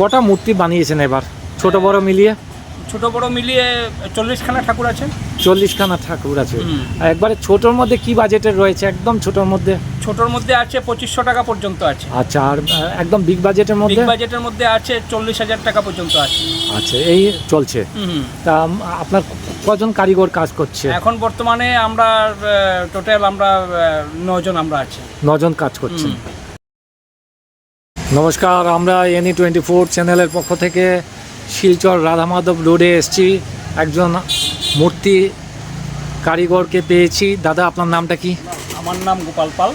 কটা মূর্তি বানিয়েছেন এবার? ছোট বড় মিলিয়ে? ছোট বড় মিলিয়ে চল্লিশখানা ঠাকুর আছে। চল্লিশখানা ঠাকুর আছে। একবারে ছোটোর মধ্যে কি বাজেটের রয়েছে? একদম ছোটোর মধ্যে? ছোটর মধ্যে আছে পঁচিশশো টাকা পর্যন্ত আছে। আচ্ছা আর একদম বিগ বাজেটের মধ্যে? বাজেটের মধ্যে আছে চল্লিশ হাজার টাকা পর্যন্ত আছে। আচ্ছা এই চলছে? তা আপনার কজন কারিগর কাজ করছে? এখন বর্তমানে আমরা টোটাল আমরা নজন আমরা আছি। নজন কাজ করছি। নমস্কার আমরা এনি টোয়েন্টি ফোর চ্যানেলের পক্ষ থেকে শিলচর রাধামাধব রোডে এসেছি। একজন মূর্তি কারিগরকে পেয়েছি। দাদা আপনার নামটা কি? আমার নাম গোপাল পাল।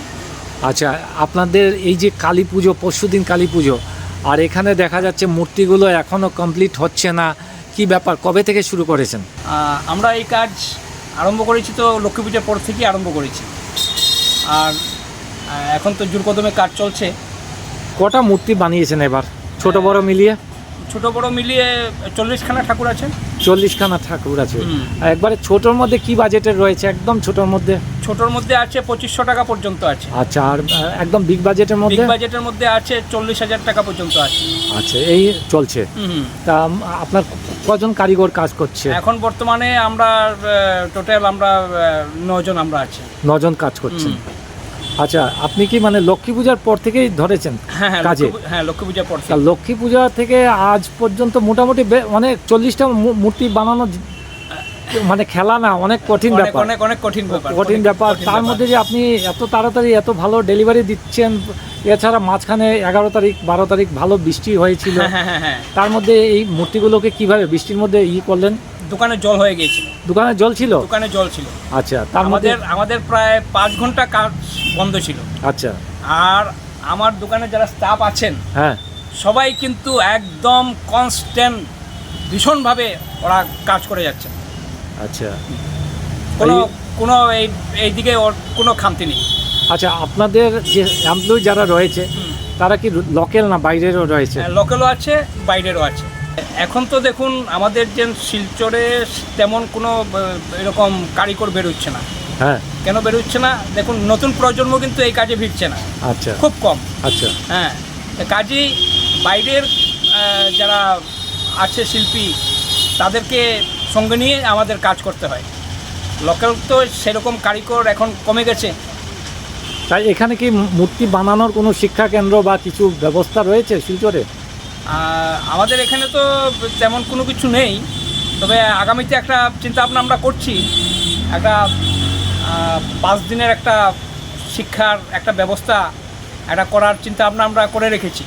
আচ্ছা আপনাদের এই যে কালী পুজো পরশু দিন কালী পুজো আর এখানে দেখা যাচ্ছে মূর্তিগুলো এখনও কমপ্লিট হচ্ছে না। কি ব্যাপার কবে থেকে শুরু করেছেন? আমরা এই কাজ আরম্ভ করেছি তো লক্ষ্মী পূজার পর থেকেই আরম্ভ করেছি। আর এখন তো জোরকদমে কাজ চলছে। কটা মূর্তি বানিয়েছেন এবার? ছোট বড় মিলিয়ে? ছোট বড় মিলিয়ে চল্লিশখানা ঠাকুর আছে। চল্লিশখানা ঠাকুর আছে। একবারে ছোটোর মধ্যে কি বাজেটের রয়েছে? একদম ছোটোর মধ্যে? ছোটর মধ্যে আছে পঁচিশশো টাকা পর্যন্ত আছে। আচ্ছা আর একদম বিগ বাজেটের বিগ মধ্যে বাজেটের মধ্যে আছে চল্লিশ হাজার টাকা পর্যন্ত আছে। আচ্ছা এই চলছে? তা আপনার কজন কারিগর কাজ করছে? এখন বর্তমানে আমরা টোটাল আমরা নজন আমরা আছি। নজন কাজ করছেন। হুম। আচ্ছা আপনি কি মানে লক্ষ্মী পূজার পর থেকেই ধরেছেন হ্যাঁ হ্যাঁ কাজে? হ্যাঁ লক্ষ্মী পূজার পর থেকে। লক্ষ্মী পূজা থেকে আজ পর্যন্ত মোটামুটি অনেক চল্লিশটা মূর্তি বানানো মানে খেলা না অনেক কঠিন ব্যাপার। অনেক অনেক কঠিন ব্যাপার কঠিন ব্যাপার। তার মধ্যে যে আপনি এত তাড়াতাড়ি এত ভালো ডেলিভারি দিচ্ছেন এছাড়া মাঝখানে এগারো তারিখ বারো তারিখ ভালো বৃষ্টি হয়েছিল। হ্যাঁ হ্যাঁ হ্যাঁ হ্যাঁ। তার মধ্যে এই মূর্তিগুলোকে কীভাবে বৃষ্টির মধ্যে ই করলেন? দোকানে জল হয়ে গিয়েছিল। দোকানে জল ছিল? দোকানে জল ছিল। আচ্ছা তার মধ্যে আমাদের আমাদের প্রায় পাঁচ ঘণ্টা কাজ বন্ধ ছিল। আচ্ছা। আর আমার দোকানে যারা স্টাফ আছেন হ্যাঁ। সবাই কিন্তু একদম কনস্ট্যান্ট ভীষণভাবে ওরা কাজ করে যাচ্ছে। আচ্ছা। কোনো কোনো এই এইদিকে ওর কোনো খামতি নেই। আচ্ছা আপনাদের যে এমপ্লয়ি যারা রয়েছে তারা কি লোকেল না বাইরেরও রয়েছে? লোকালও আছে বাইরেরও আছে। এখন তো দেখুন আমাদের যে শিলচরে তেমন কোনো এরকম কারিগর বেরোচ্ছে না। হ্যাঁ। কেন বেরোচ্ছে না? দেখুন নতুন প্রজন্ম কিন্তু এই কাজে ভিড়ছে না। আচ্ছা। খুব কম। আচ্ছা। হ্যাঁ। কাজেই বাইরের যারা আছে শিল্পী তাদেরকে সঙ্গে নিয়ে আমাদের কাজ করতে হয়। লোকাল তো সেরকম কারিগর এখন কমে গেছে। তাই এখানে কি মূর্তি বানানোর কোনো শিক্ষা কেন্দ্র বা কিছু ব্যবস্থা রয়েছে শিলচরে? আমাদের এখানে তো তেমন কোনো কিছু নেই। তবে আগামীতে একটা চিন্তা ভাবনা আমরা করছি। একটা পাঁচ দিনের একটা শিক্ষার একটা ব্যবস্থা, একটা করার চিন্তা ভাবনা আমরা করে রেখেছি।